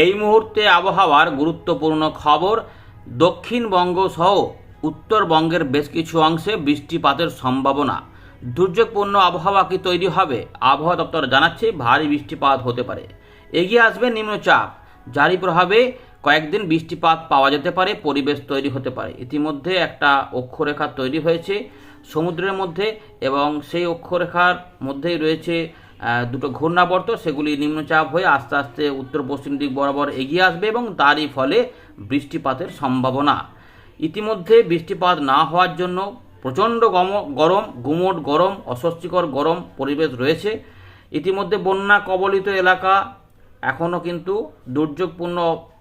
এই মুহূর্তে আবহাওয়ার গুরুত্বপূর্ণ খবর দক্ষিণবঙ্গ সহ উত্তরবঙ্গের বেশ কিছু অংশে বৃষ্টিপাতের সম্ভাবনা। দুর্যোগপূর্ণ আবহাওয়া কি তৈরি হবে? আবহাওয়া দপ্তর জানাচ্ছে ভারী বৃষ্টিপাত হতে পারে। এগিয়ে আসবে নিম্নচাপ। জারি প্রভাবে কয়েকদিন বৃষ্টিপাত পাওয়া যেতে পারে, পরিবেশ তৈরি হতে পারে। ইতিমধ্যে একটা অক্ষরেখা তৈরি হয়েছে সমুদ্রের মধ্যে এবং সেই অক্ষরেখার মধ্যেই রয়েছে দুটো ঘূর্ণাবর্ত, সেগুলি নিম্নচাপ হয়ে আস্তে আস্তে উত্তর পশ্চিম দিক বরাবর এগিয়ে আসবে এবং তারই ফলে বৃষ্টিপাতের সম্ভাবনা। ইতিমধ্যে বৃষ্টিপাত না হওয়ার জন্য প্রচণ্ড গরম, গুমোট গরম, অস্বস্তিকর গরম পরিবেশ রয়েছে। ইতিমধ্যে বন্যা কবলিত এলাকা এখনও কিন্তু দুর্যোগপূর্ণ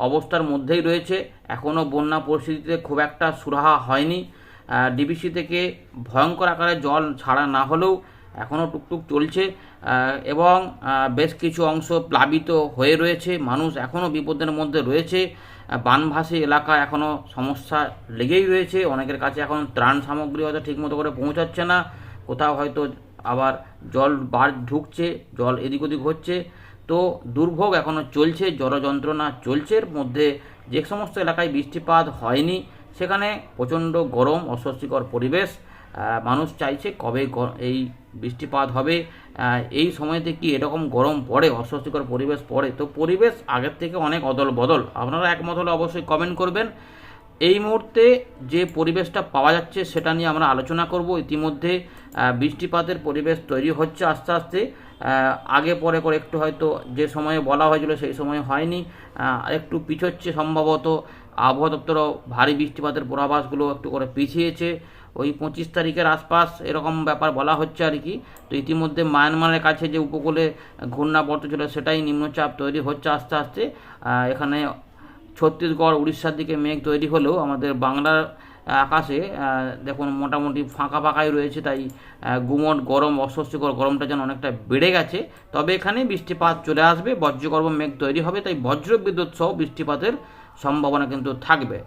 অবস্থার মধ্যেই রয়েছে। এখনও বন্যা পরিস্থিতিতে খুব একটা সুরাহা হয়নি। ডিবিসি থেকে ভয়ঙ্কর আকারে জল ছাড়া না হলেও এখনও টুকটুক চলছে এবং বেশ কিছু অংশ প্লাবিত হয়ে রয়েছে, মানুষ এখনও বিপদের মধ্যে রয়েছে বানভাসী এলাকা এখনও সমস্যা লেগেই রয়েছে, অনেকের কাছে এখন ত্রাণ সামগ্রী হয়তো ঠিকমতো করে পৌঁছাচ্ছে না, কোথাও হয়তো আবার জল বার ঢুকছে, জল এদিক ওদিক হচ্ছে, তো দুর্ভোগ এখনও চলছে, জলযন্ত্রণা চলছে মধ্যে যে সমস্ত এলাকায় বৃষ্টিপাত হয়নি, সেখানে প্রচণ্ড গরম, অস্বস্তিকর পরিবেশ মানুষ চাইছে কবে এই বৃষ্টিপাত হবে। এই সময়তে কি এরকম গরম পড়ে, অস্বস্তিকর পরিবেশ পড়ে? তো পরিবেশ আগের থেকে অনেক অদল বদল আপনারা একমত হলে অবশ্যই কমেন্ট করবেন। এই মুহূর্তে যে পরিবেশটা পাওয়া যাচ্ছে সেটা নিয়ে আমরা আলোচনা করব। ইতিমধ্যে বৃষ্টিপাতের পরিবেশ তৈরি হচ্ছে আস্তে আস্তে। আগে পরে করে একটু হয়তো যে সময়ে বলা হয়েছিল সেই সময়ে হয়নি। একটু পিছোচ্ছে সম্ভবত। আবহাওয়া দপ্তরও ভারী বৃষ্টিপাতের পূর্বাভাসগুলো একটু করে পিছিয়েছে। ওই পঁচিশ তারিখের আশপাশ এরকম ব্যাপার বলা হচ্ছে আর কি। তো ইতিমধ্যে মায়ানমারের কাছে যে উপকূলে ঘূর্ণাবর্ত ছিল সেটাই নিম্নচাপ তৈরি হচ্ছে আস্তে আস্তে। এখানে ছত্তিশগড়, উড়িষ্যার দিকে মেঘ তৈরি হলেও আমাদের বাংলার আকাশে দেখুন মোটামুটি ফাঁকা ফাঁকাই রয়েছে তাই গুমট, গরম, অস্বস্তিকর গরমটা যেন অনেকটা বেড়ে গেছে। তবে এখানে বৃষ্টিপাত চলে আসবে, বজ্রগর্ভ মেঘ তৈরি হবে তাই বজ্র বিদ্যুৎ সহ বৃষ্টিপাতের সম্ভাবনা কিন্তু থাকবে।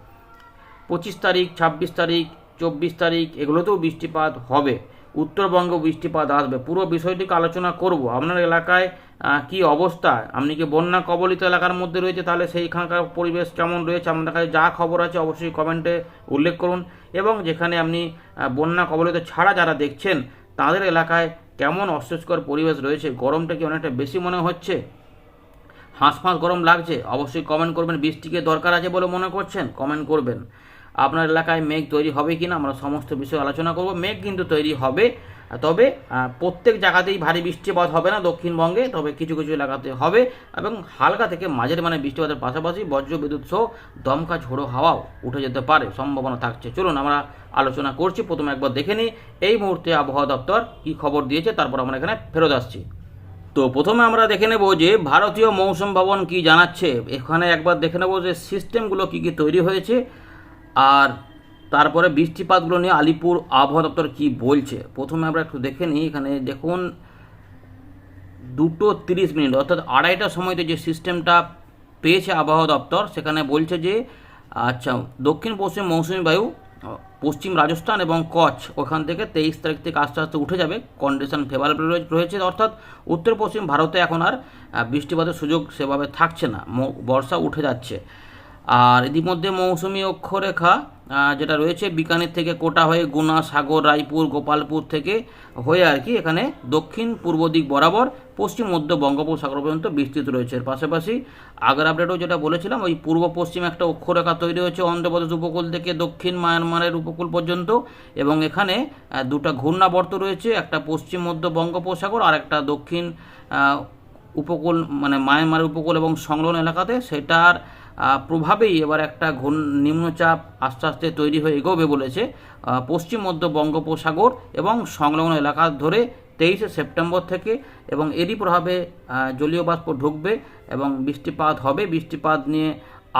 পঁচিশ তারিখ, ছাব্বিশ তারিখ চব্বিশ তারিখ, এগুলোতেও বৃষ্টিপাত হবে। উত্তরবঙ্গ বৃষ্টিপাত আসবে। পুরো বিষয়টিকে আলোচনা করব। আপনার এলাকায় কি অবস্থা? আপনি কি বন্যা কবলিত এলাকার মধ্যে রয়েছে? তাহলে সেইখানকার পরিবেশ কেমন রয়েছে? আপনার কাছে যা খবর আছে অবশ্যই কমেন্টে উল্লেখ করুন। এবং যেখানে আপনি বন্যা কবলিত ছাড়া যারা দেখছেন, তাদের এলাকায় কেমন অস্বস্তিকর পরিবেশ রয়েছে? গরমটা কি অনেকটা বেশি মনে হচ্ছে? হাঁসফাঁস গরম লাগছে? অবশ্যই কমেন্ট করবেন। বৃষ্টিকে দরকার আছে বলে মনে করছেন? কমেন্ট করবেন। আপনার এলাকায় মেঘ তৈরি হবে কি না আমরা সমস্ত বিষয়ে আলোচনা করব। মেঘ কিন্তু তৈরি হবে। তবে প্রত্যেক জায়গাতেই ভারী বৃষ্টিপাত হবে না দক্ষিণবঙ্গে, তবে কিছু কিছু এলাকাতে হবে এবং হালকা থেকে মাঝের মানে বৃষ্টিপাতের পাশাপাশি বজ্র বিদ্যুৎ সহ দমকা ঝোড়ো হাওয়াও উঠে যেতে পারে, সম্ভাবনা থাকছে। চলুন আমরা আলোচনা করছি, প্রথমে একবার দেখে নিই এই মুহূর্তে আবহাওয়া দপ্তর কী খবর দিয়েছে, তারপর আমরা এখানে ফেরত আসছি। তো প্রথমে আমরা দেখে নেব যে ভারতীয় মৌসুম ভবন কি জানাচ্ছে। এখানে একবার দেখে নেব যে সিস্টেমগুলো কি কি তৈরি হয়েছে। আর তারপরে বৃষ্টিপাতগুলো নিয়ে আলিপুর আবহাওয়া দপ্তর কি বলছে? প্রথমে আমরা একটু দেখে নিই, এখানে দেখুন, দুটো তিরিশ মিনিট, অর্থাৎ আড়াইটার সময়তে যে সিস্টেমটা পেয়েছে আবহাওয়া দপ্তর, সেখানে বলছে যে আচ্ছা দক্ষিণ পশ্চিম মৌসুমী বায়ু, পশ্চিম রাজস্থান এবং কচ্ছ, ওখান থেকে তেইশ তারিখ থেকে আস্তে আস্তে উঠে যাবে কন্ডিশন ফেভারেবল রয়েছে, অর্থাৎ উত্তর পশ্চিম ভারতে এখন আর বৃষ্টিপাতের সুযোগ সেভাবে থাকছে না বর্ষা উঠে যাচ্ছে। আর ইতিমধ্যে মৌসুমি অক্ষরেখা যেটা রয়েছে বিকানের থেকে কোটা হয়ে গুনা, সাগর, রায়পুর, গোপালপুর থেকে হয়ে আর কি এখানে দক্ষিণ পূর্ব দিক বরাবর, পশ্চিম মধ্য বঙ্গোপসাগর পর্যন্ত বিস্তৃত রয়েছে। এর পাশাপাশি আগের আপডেটও যেটা বলেছিলাম, ওই পূর্ব পশ্চিম একটা অক্ষরেখা তৈরি হয়েছে অন্ধ্রপ্রদেশ উপকূল থেকে দক্ষিণ মায়ানমারের উপকূল পর্যন্ত এবং এখানে দুটা ঘূর্ণাবর্ত রয়েছে, একটা পশ্চিম মধ্য বঙ্গোপসাগর আর একটা দক্ষিণ উপকূল মানে মায়ানমারের উপকূল এবং সংলগ্ন এলাকাতে। সেটার প্রভাবেই এবার একটা ঘূর্ণ নিম্নচাপ আস্তে আস্তে তৈরি হয়ে এগোবে বলেছে পশ্চিম মধ্য বঙ্গোপসাগর এবং সংলগ্ন এলাকা ধরে তেইশে সেপ্টেম্বর থেকে এবং এরই প্রভাবে জলীয় বাষ্প ঢুকবে এবং বৃষ্টিপাত হবে। বৃষ্টিপাত নিয়ে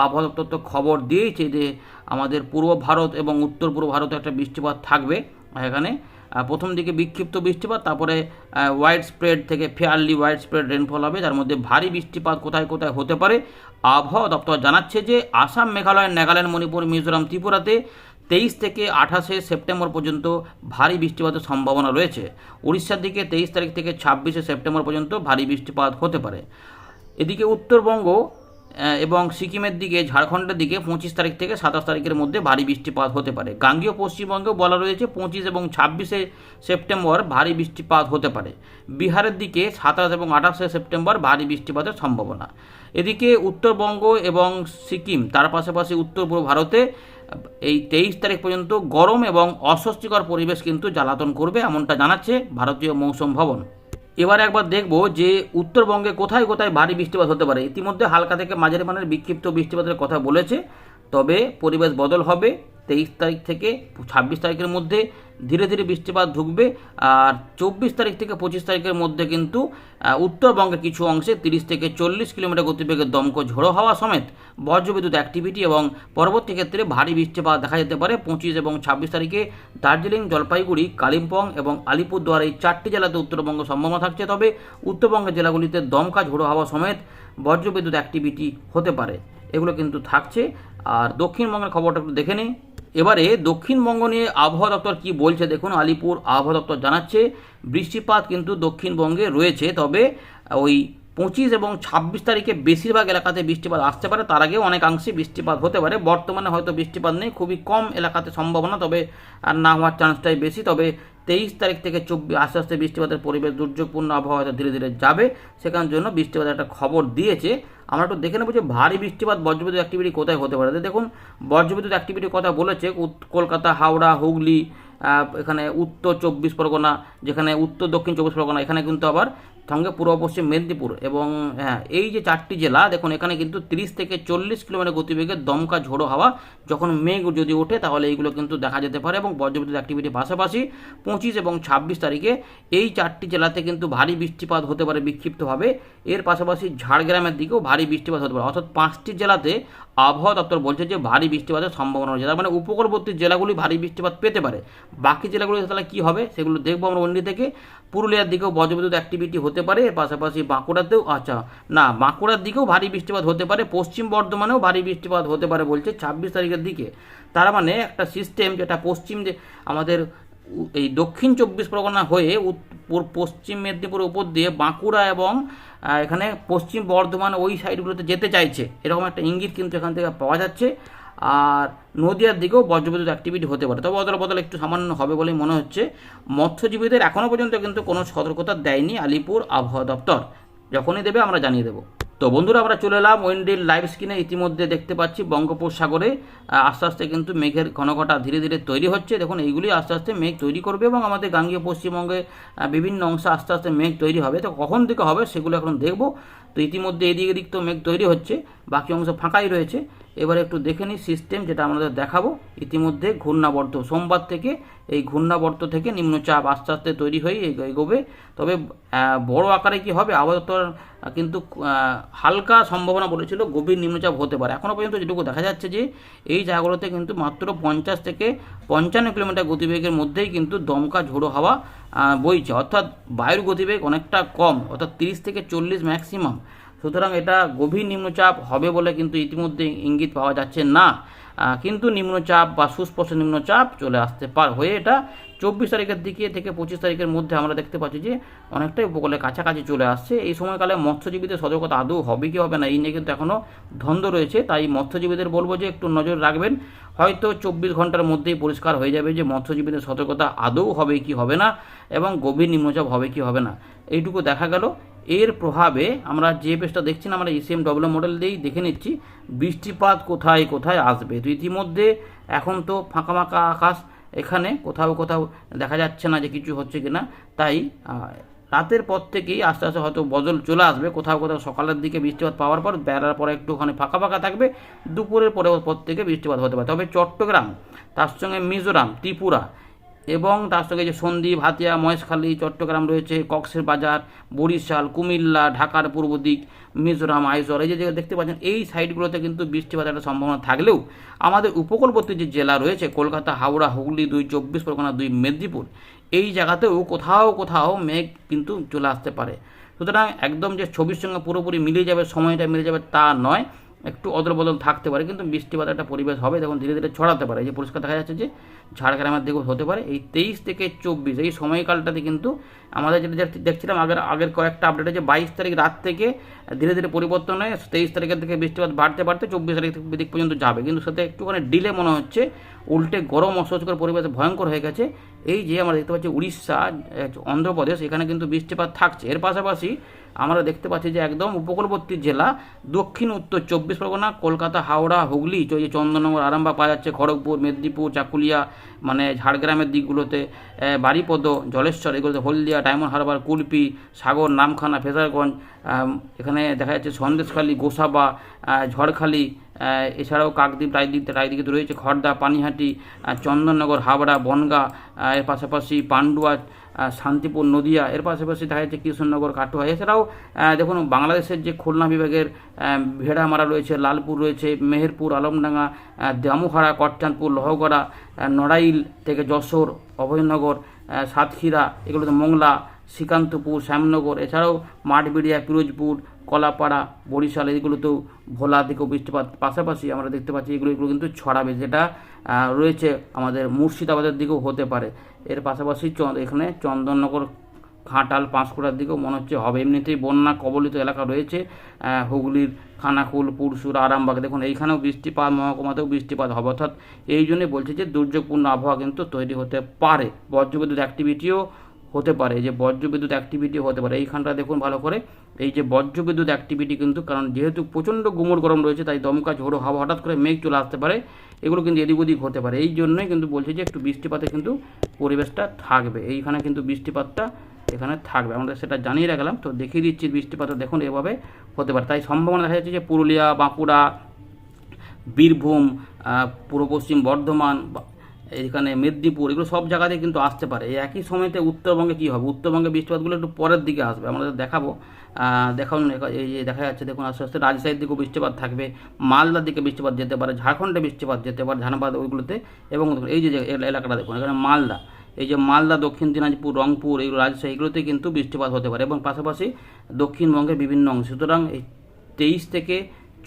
আবহাওয়া দপ্তর তো খবর দিয়েছে যে আমাদের পূর্ব ভারত এবং উত্তর পূর্ব ভারতে একটা বৃষ্টিপাত থাকবে এখানে। প্রথম দিকে বিক্ষিপ্ত বৃষ্টিপাত, তারপরে ওয়াইড স্প্রেড থেকে ফেয়ারলি ওয়াইড স্প্রেড রেনফল হবে, যার মধ্যে ভারী বৃষ্টিপাত কোথায় কোথায় হতে পারে। আবহাওয়া দপ্তর জানাচ্ছে যে আসাম, মেঘালয়, নাগাল্যান্ড, মণিপুর, মিজোরাম, ত্রিপুরাতে তেইশ থেকে আঠাশে সেপ্টেম্বর পর্যন্ত ভারী বৃষ্টিপাতের সম্ভাবনা রয়েছে। উড়িষ্যার দিকে তেইশ তারিখ থেকে ছাব্বিশে সেপ্টেম্বর পর্যন্ত ভারী বৃষ্টিপাত হতে পারে। এদিকে উত্তরবঙ্গ এবং সিকিমের দিকে, ঝাড়খণ্ডের দিকে পঁচিশ তারিখ থেকে সাতাশ তারিখের মধ্যে ভারী বৃষ্টিপাত হতে পারে। গাঙ্গীয় পশ্চিমবঙ্গেও বলা রয়েছে পঁচিশ এবং ছাব্বিশে সেপ্টেম্বর ভারী বৃষ্টিপাত হতে পারে। বিহারের দিকে সাতাশ এবং আঠাশে সেপ্টেম্বর ভারী বৃষ্টিপাতের সম্ভাবনা। এদিকে উত্তরবঙ্গ এবং সিকিম, তার পাশাপাশি উত্তর পূর্ব ভারতে এই তেইশ তারিখ পর্যন্ত গরম এবং অস্বস্তিকর পরিবেশ কিন্তু জ্বালাতন করবে, এমনটা জানাচ্ছে ভারতীয় মৌসুম ভবন। এবার একবার দেখব যে উত্তরবঙ্গে কোথায় কোথায় ভারী বৃষ্টিপাত হতে পারে। ইতিমধ্যে হালকা থেকে মাঝারি মানের বিক্ষিপ্ত বৃষ্টিপাতের কথা বলেছে, তবে পরিবেশ বদল হবে তেইশ তারিখ থেকে ছাব্বিশ তারিখের মধ্যে ধীরে ধীরে বৃষ্টিপাত ঢুকবে। আর চব্বিশ তারিখ থেকে পঁচিশ তারিখের মধ্যে কিন্তু উত্তরবঙ্গের কিছু অংশে তিরিশ থেকে চল্লিশ কিলোমিটার গতিবেগে দমক ঝোড়ো হাওয়া সমেত বজ্রবিদ্যুৎ অ্যাক্টিভিটি এবং পরবর্তী ক্ষেত্রে ভারী বৃষ্টিপাত দেখা যেতে পারে। পঁচিশ এবং ছাব্বিশ তারিখে দার্জিলিং, জলপাইগুড়ি, কালিম্পং এবং আলিপুরদুয়ার এই চারটি জেলাতে উত্তরবঙ্গ সম্ভাবনা থাকছে। তবে উত্তরবঙ্গের জেলাগুলিতে দমকা ঝোড়ো হাওয়া সমেত বজ্রবিদ্যুৎ অ্যাক্টিভিটি হতে পারে। এগুলো কিন্তু থাকছে। আর দক্ষিণবঙ্গের খবরটা একটু দেখে নিই। এবারে দক্ষিণবঙ্গ নিয়ে আবহাওয়া দপ্তর কি বলছে দেখুন, আলিপুর আবহাওয়া দপ্তর জানাচ্ছে, বৃষ্টিপাত কিন্তু দক্ষিণবঙ্গে রয়েছে, তবে ওই পঁচিশ এবং ছাব্বিশ তারিখে বেশিরভাগ এলাকাতে বৃষ্টিপাত আসতে পারে। তার আগেও অনেকাংশে বৃষ্টিপাত হতে পারে। বর্তমানে হয়তো বৃষ্টিপাত নেই। খুবই কম এলাকাতে সম্ভাবনা, তবে আর না হওয়ার চান্সটাই বেশি। তবে তেইশ তারিখ থেকে চব্বিশ, আস্তে আস্তে বৃষ্টিপাতের পরিবেশ দুর্যোগপূর্ণ আবহাওয়া হয়তো ধীরে ধীরে যাবে। সেখানের জন্য বৃষ্টিপাতের একটা খবর দিয়েছে। আমরা একটু দেখে নেব যে ভারী বৃষ্টিপাত বজ্রবিদ্যুৎ অ্যাক্টিভিটি কোথায় হতে পারে। দেখুন, বজ্রবিদ্যুৎ অ্যাক্টিভিটির কথা বলেছে কলকাতা, হাওড়া, হুগলি এখানে উত্তর চব্বিশ পরগনা, যেখানে উত্তর দক্ষিণ চব্বিশ পরগনা, এখানে কিন্তু আবার সঙ্গে পূর্ব পশ্চিম মেদিনীপুর এবং হ্যাঁ এই যে চারটি জেলা, দেখুন, এখানে কিন্তু তিরিশ থেকে চল্লিশ কিলোমিটার গতিবেগে দমকা ঝোড়ো হাওয়া যখন মেঘ যদি ওঠে, তাহলে এইগুলো কিন্তু দেখা যেতে পারে এবং বজ্রবিদ্যুৎ অ্যাক্টিভিটির পাশাপাশি পঁচিশ এবং ছাব্বিশ তারিখে এই চারটি জেলাতে কিন্তু ভারী বৃষ্টিপাত হতে পারে বিক্ষিপ্তভাবে। এর পাশাপাশি ঝাড়গ্রামের দিকেও ভারী বৃষ্টিপাত হতে পারে। অর্থাৎ পাঁচটি জেলাতে আবহাওয়া দপ্তর বলছে যে ভারী বৃষ্টিপাতের সম্ভাবনা রয়েছে। তার মানে উপকূলবর্তী জেলাগুলি ভারী বৃষ্টিপাত পেতে পারে। বাকি জেলাগুলি তাহলে কী হবে, সেগুলো দেখব আমরা অন্যি থেকে পুরুলিয়ার দিকেও বজ্রবিদ্যুৎ অ্যাক্টিভিটি হতে পারে, এর পাশাপাশি বাঁকুড়াতেও আচ্ছা না, বাঁকুড়ার দিকেও ভারী বৃষ্টিপাত হতে পারে, পশ্চিম বর্ধমানেও ভারী বৃষ্টিপাত হতে পারে বলছে ছাব্বিশ তারিখের দিকে। তার মানে একটা সিস্টেম যেটা পশ্চিম যে আমাদের এই দক্ষিণ চব্বিশ পরগনা হয়ে পশ্চিম মেদিনীপুরের উপর দিয়ে বাঁকুড়া এবং এখানে পশ্চিম বর্ধমান ওই সাইডগুলোতে যেতে চাইছে। এরকম একটা ইঙ্গিত কিন্তু এখান থেকে পাওয়া যাচ্ছে। আর নদিয়ার দিকেও বজ্রবিদ্যুৎ অ্যাক্টিভিটি হতে পারে। তবে অদল বদল একটু সামান্য হবে বলেই মনে হচ্ছে। মৎস্যজীবীদের এখনও পর্যন্ত কিন্তু কোনো সতর্কতা দেয়নি আলিপুর আবহাওয়া দপ্তর। যখনই দেবে আমরা জানিয়ে দেবো। তো বন্ধুরা, আমরা চলে এলাম ওয়েন্ডিল লাইভ স্ক্রিনে। ইতিমধ্যে দেখতে পাচ্ছি বঙ্গোপসাগরে আস্তে আস্তে কিন্তু মেঘের ঘনঘটা ধীরে ধীরে তৈরি হচ্ছে। দেখুন, এইগুলি আস্তে আস্তে মেঘ তৈরি করবে এবং আমাদের গাঙ্গীয় পশ্চিমবঙ্গে বিভিন্ন অংশে আস্তে আস্তে মেঘ তৈরি হবে। তো কখন থেকে হবে সেগুলো এখন দেখব। তো ইতিমধ্যে এদিক এদিক তো মেঘ তৈরি হচ্ছে। বাকি অংশ ফাঁকাই রয়েছে। এবার একটু দেখে নিই সিস্টেম যেটা আমাদের দেখাবো। ইতিমধ্যে ঘূর্ণাবর্ত সোমবার থেকে এই ঘূর্ণাবর্ত থেকে নিম্নচাপ আস্তে আস্তে তৈরি হয়ে এগোবে। তবে বড় আকারে কি হবে? আহ, কিন্তু হালকা সম্ভাবনা বলেছিল গভীর নিম্নচাপ হতে পারে। এখনও পর্যন্ত যেটুকু দেখা যাচ্ছে যে এই জায়গাগুলোতে কিন্তু মাত্র পঞ্চাশ থেকে পঞ্চান্ন কিলোমিটার গতিবেগের মধ্যেই কিন্তু দমকা ঝোড়ো হাওয়া বইছে। অর্থাৎ বায়ুর গতিবেগ অনেকটা কম অর্থাৎ তিরিশ থেকে চল্লিশ ম্যাক্সিমাম সুতরাং এটা গভীর নিম্নচাপ হবে বলে কিন্তু ইতিমধ্যে ইঙ্গিত পাওয়া যাচ্ছে না। কিন্তু নিম্নচাপ বা সুস্পষ্ট নিম্নচাপ চলে আসতে পার হয়ে এটা চব্বিশ তারিখের দিকে থেকে পঁচিশ তারিখের মধ্যে আমরা দেখতে পাচ্ছি যে অনেকটাই উপকূলের কাছাকাছি চলে আসছে। এই সময়কালে মৎস্যজীবীদের সতর্কতা আদৌ হবে কি হবে না, এই নিয়ে কিন্তু এখনও ধন্দ রয়েছে। তাই মৎস্যজীবীদের বলব যে একটু নজর রাখবেন। হয়তো চব্বিশ ঘণ্টার মধ্যেই পরিষ্কার হয়ে যাবে যে মৎস্যজীবীদের সতর্কতা আদৌ হবে কি হবে না এবং গভীর নিম্নচাপ হবে কি হবে না। এইটুকু দেখা গেল। এর প্রভাবে আমরা যে পেজটা দেখছি না আমরা ইসিএম ডব্লিউ মডেল দিয়েই দেখে নিচ্ছি, বৃষ্টিপাত কোথায় কোথায় আসবে। তো ইতিমধ্যে এখন তো ফাঁকা ফাঁকা আকাশ, এখানে কোথাও কোথাও দেখা যাচ্ছে না যে কিছু হচ্ছে কিনা। তাই রাতের পর থেকেই আস্তে আস্তে হয়তো বদল চলে আসবে। কোথাও কোথাও সকালের দিকে বৃষ্টিপাত পাওয়ার পর বেড়ার পরে একটু ওখানে ফাঁকা ফাঁকা থাকবে। দুপুরের পরে পর থেকে বৃষ্টিপাত হতে পারে। তবে চট্টগ্রাম, তার সঙ্গে মিজোরাম, ত্রিপুরা এবং তার সঙ্গে যে সন্দ্বীপ হাতিয়া মহেশখালী, চট্টগ্রাম রয়েছে, কক্সের বাজার, বরিশাল, কুমিল্লা, ঢাকার পূর্ব দিক, মিজোরাম, আইজল। এই যে দেখতে পাচ্ছেন, এই সাইডগুলোতে কিন্তু বৃষ্টিপাতের একটা সম্ভাবনা থাকলেও আমাদের উপকূলবর্তী যে জেলা রয়েছে, কলকাতা, হাওড়া, হুগলি, দুই চব্বিশ পরগনা, দুই মেদিনীপুর, এই জায়গাতেও কোথাও কোথাও মেঘ কিন্তু চলে আসতে পারে। সুতরাং একদম যে ছবির সঙ্গে পুরোপুরি মিলে যাবে, সময়টা মিলে যাবে তা নয়। একটু অদল বদল থাকতে পারে, কিন্তু বৃষ্টিপাত একটা পরিবেশ হবে, তখন ধীরে ধীরে ছড়াতে পারে। এই যে পরিষ্কার দেখা যাচ্ছে যে ঝাড়গ্রামের দিকেও হতে পারে। এই তেইশ থেকে চব্বিশ, এই সময়কালটাতে কিন্তু আমাদের যেটা দেখ- দেখছিলাম আগের আগের কয়েকটা আপডেট যে বাইশ তারিখ রাত থেকে ধীরে ধীরে পরিবর্তন হয় তেইশ তারিখের থেকে বৃষ্টিপাত বাড়তে বাড়তে চব্বিশ তারিখ দিক পর্যন্ত যাবে। কিন্তু সাথে একটুখানি ডিলে মনে হচ্ছে। উল্টে গরম অস্বস্তিকর পরিবেশ ভয়ঙ্কর হয়ে গেছে। এই যে আমরা দেখতে পাচ্ছি উড়িষ্যা অন্ধ্রপ্রদেশ এখানে কিন্তু বৃষ্টিপাত থাকছে। এর পাশাপাশি আমরা দেখতে পাচ্ছি যে একদম উপকূলবর্তী জেলা দক্ষিণ উত্তর চব্বিশ পরগনা কলকাতা হাওড়া হুগলি যে চন্দননগর আরামবাগ পাওয়া যাচ্ছে খড়গপুর মেদিনীপুর চাকুলিয়া মানে ঝাড়গ্রামের দিকগুলোতে এ, বারিপদ জলেশ্বর এগুলোতে হলদিয়া ডায়মন্ড হারবার কুলপি সাগর নামখানা ফেজারগঞ্জ এখানে দেখা যাচ্ছে সন্দেশখালী গোসাবা ঝড়খালি এছাড়াও কাকদ্বীপ রায়দ্বীপ রায়দিকে তো রয়েছে খড়দা পানিহাটি চন্দননগর, হাবড়া, বনগা এর পাশাপাশি পান্ডুয়া শান্তিপুর, নদিয়া, এর পাশাপাশি দেখা যাচ্ছে কৃষ্ণনগর কাটোয়া। এছাড়াও দেখুন, বাংলাদেশের যে খুলনা বিভাগের ভেড়ামারা রয়েছে, লালপুর রয়েছে, মেহেরপুর, আলমডাঙ্গা দামুখাড়া কটচাঁদপুর লহগড়া নড়াইল থেকে যশোর, অভয়নগর সাতক্ষীরা, এগুলোতে মোংলা শ্রীকান্তপুর, শ্যামনগর, এছাড়াও মাঠবিড়িয়া পিরোজপুর কলাপাড়া, বরিশাল, এগুলোতেও ভোলা দিকেও বৃষ্টিপাত পাশাপাশি আমরা দেখতে পাচ্ছি এগুলো এগুলো কিন্তু ছড়াবে, যেটা রয়েছে আমাদের মুর্শিদাবাদের দিকেও হতে পারে। এর পাশাপাশি এখানে চন্দননগর, ঘাটাল, পাঁশকুড়ার দিকেও মনে হচ্ছে হবে। এমনিতেই বন্যা কবলিত এলাকা রয়েছে হুগলির খানাকুল পুরসুর আরামবাগ, দেখুন এইখানেও বৃষ্টিপাত, মহকুমাতেও বৃষ্টিপাত হবে। অর্থাৎ এই জন্যই বলছে যে দুর্যোগপূর্ণ আবহাওয়া কিন্তু তৈরি হতে পারে। বজ্রবিদ্যুৎ অ্যাক্টিভিটিও হতে পারে যে বজ্রবিদ্যুৎ অ্যাক্টিভিটি হতে পারে। এইখানটা দেখুন ভালো করে। এই যে বজ্রবিদ্যুৎ অ্যাক্টিভিটি কিন্তু, কারণ যেহেতু প্রচণ্ড গুমর গরম রয়েছে, তাই দমকা, ঝোড়ো হাওয়া হঠাৎ করে মেঘ চলে আসতে পারে। এগুলো কিন্তু এদিক ওদিক হতে পারে। এই জন্যই কিন্তু বলছি যে একটু বৃষ্টিপাতে কিন্তু পরিবেশটা থাকবে। এইখানে কিন্তু বৃষ্টিপাতটা এখানে থাকবে। আমরা সেটা জানিয়ে রাখলাম। তো দেখিয়ে দিচ্ছি বৃষ্টিপাতটা দেখুন এভাবে হতে পারে। তাই সম্ভাবনা দেখা যাচ্ছে যে পুরুলিয়া, বাঁকুড়া, বীরভূম পূর্ব পশ্চিম বর্ধমান এখানে মেদিনীপুর, এগুলো সব জায়গাতে কিন্তু আসতে পারে। এই একই সময়তে উত্তরবঙ্গে কী হবে? উত্তরবঙ্গে বৃষ্টিপাতগুলো একটু পরের দিকে আসবে। আমরা দেখাবো। দেখান এই যে দেখা যাচ্ছে, দেখুন, আস্তে আস্তে রাজশাহীর দিকেও বৃষ্টিপাত থাকবে, মালদার দিকে বৃষ্টিপাত যেতে পারে, ঝাড়খণ্ডে বৃষ্টিপাত যেতে পারে ধানবাদ ওইগুলোতে, এবং এই যে এলাকাটা দেখুন, এখানে মালদা, এই যে মালদা, দক্ষিণ দিনাজপুর, রংপুর এইগুলো রাজশাহী এগুলোতে কিন্তু বৃষ্টিপাত হতে পারে, এবং পাশাপাশি দক্ষিণবঙ্গের বিভিন্ন অংশ। সুতরাং এই তেইশ থেকে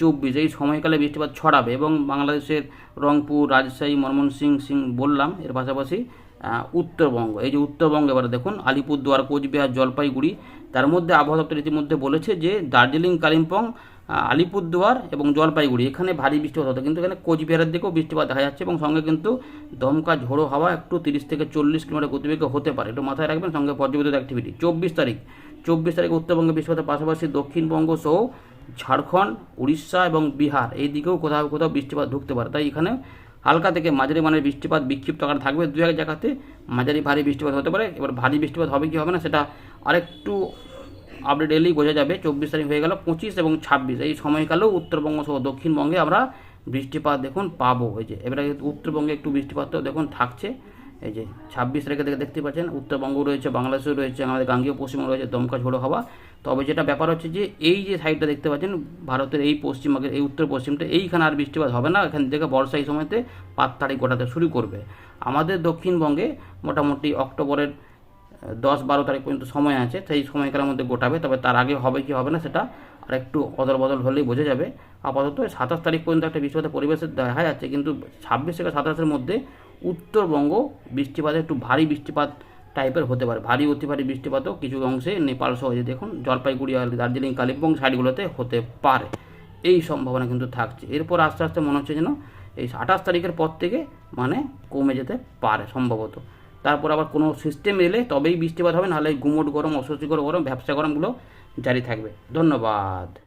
চব্বিশ, এই সময়কালে বৃষ্টিপাত ছড়াবে এবং বাংলাদেশের রংপুর, রাজশাহী, ময়মনসিংহ, সিং, বললাম, এর পাশাপাশি উত্তরবঙ্গ। এই যে উত্তরবঙ্গ, এবারে দেখুন, আলিপুরদুয়ার, কোচবিহার, জলপাইগুড়ি, তার মধ্যে আবহাওয়া দপ্তর ইতিমধ্যে বলেছে যে, দার্জিলিং, কালিম্পং আলিপুরদুয়ার এবং জলপাইগুড়ি, এখানে ভারী বৃষ্টিপাত হতো। কিন্তু এখানে কোচবিহারের দিকেও বৃষ্টিপাত দেখা যাচ্ছে এবং সঙ্গে কিন্তু দমকা ঝোড়ো হাওয়া একটু তিরিশ থেকে চল্লিশ কিলোমিটার গতিবেগে হতে পারে। একটু মাথায় রাখবেন, সঙ্গে পর্যবেক্ষিত অ্যাক্টিভিটি চব্বিশ তারিখ চব্বিশ তারিখ উত্তরবঙ্গে বৃষ্টিপাতের পাশাপাশি দক্ষিণবঙ্গ সহ ঝাড়খণ্ড, উড়িষ্যা এবং বিহার। এই দিকেও কোথাও কোথাও বৃষ্টিপাত ঢুকতে পারে। তাই এখানে হালকা থেকে মাঝারি মানের বৃষ্টিপাত বিক্ষিপ্ত আকার থাকবে। দু এক জায়গাতে মাঝারি ভারী বৃষ্টিপাত হতে পারে। এবার ভারী বৃষ্টিপাত হবে কি হবে না, সেটা আরেকটু আপডেট এলেই বোঝা যাবে। চব্বিশ তারিখ হয়ে গেল, পঁচিশ এবং ছাব্বিশ। এই সময়কালেও উত্তরবঙ্গ সহ দক্ষিণবঙ্গে আমরা বৃষ্টিপাত দেখুন পাবো। যে, এবারে উত্তরবঙ্গে একটু বৃষ্টিপাতও দেখুন থাকছে। এই যে ছাব্বিশ তারিখে থেকে দেখতে পাচ্ছেন, উত্তরবঙ্গ রয়েছে, বাংলাদেশও রয়েছে, আমাদের গাঙ্গীয় পশ্চিমবঙ্গ রয়েছে, দমকা ঝোড়ো হাওয়া। তবে যেটা ব্যাপার হচ্ছে যে, এই যে সাইডটা দেখতে পাচ্ছেন, ভারতের এই পশ্চিমবঙ্গের এই উত্তর পশ্চিমটা, এইখানে আর বৃষ্টিপাত হবে না, এখান থেকে বর্ষা এই সময়তে পাততাড়ি গোটাতে শুরু করবে। আমাদের দক্ষিণবঙ্গে মোটামুটি অক্টোবরের দশ বারো তারিখ পর্যন্ত সময় আছে, সেই সময়কালের মধ্যে গোটাবে, তবে তার আগে হবে কি হবে না, সেটা আর একটু অদল বদল হলেই বোঝা যাবে। আপাতত সাতাশ তারিখ পর্যন্ত একটা বৃষ্টিপাতের পরিবেশে দেখা যাচ্ছে, কিন্তু ছাব্বিশ থেকে সাতাশের মধ্যে উত্তরবঙ্গ বৃষ্টিপাতে, একটু ভারী বৃষ্টিপাত টাইপের হতে পারে। ভারী, অতি ভারী বৃষ্টিপাতও কিছু অংশে নেপাল সহ যে দেখুন, জলপাইগুড়ি আর দার্জিলিং, কালিম্পং সাইডগুলোতে হতে পারে। এই সম্ভাবনা কিন্তু থাকছে। এরপর আস্তে আস্তে মনে হচ্ছে যেন এই আঠাশ তারিখের পর থেকে মানে কমে যেতে পারে সম্ভবত। তারপর আবার কোনো সিস্টেম এলে তবেই বৃষ্টিপাত হবে, নাহলে গুমট গরম, অস্বস্তিকর গরম, ব্যবসা গরমগুলো জারি থাকবে। ধন্যবাদ।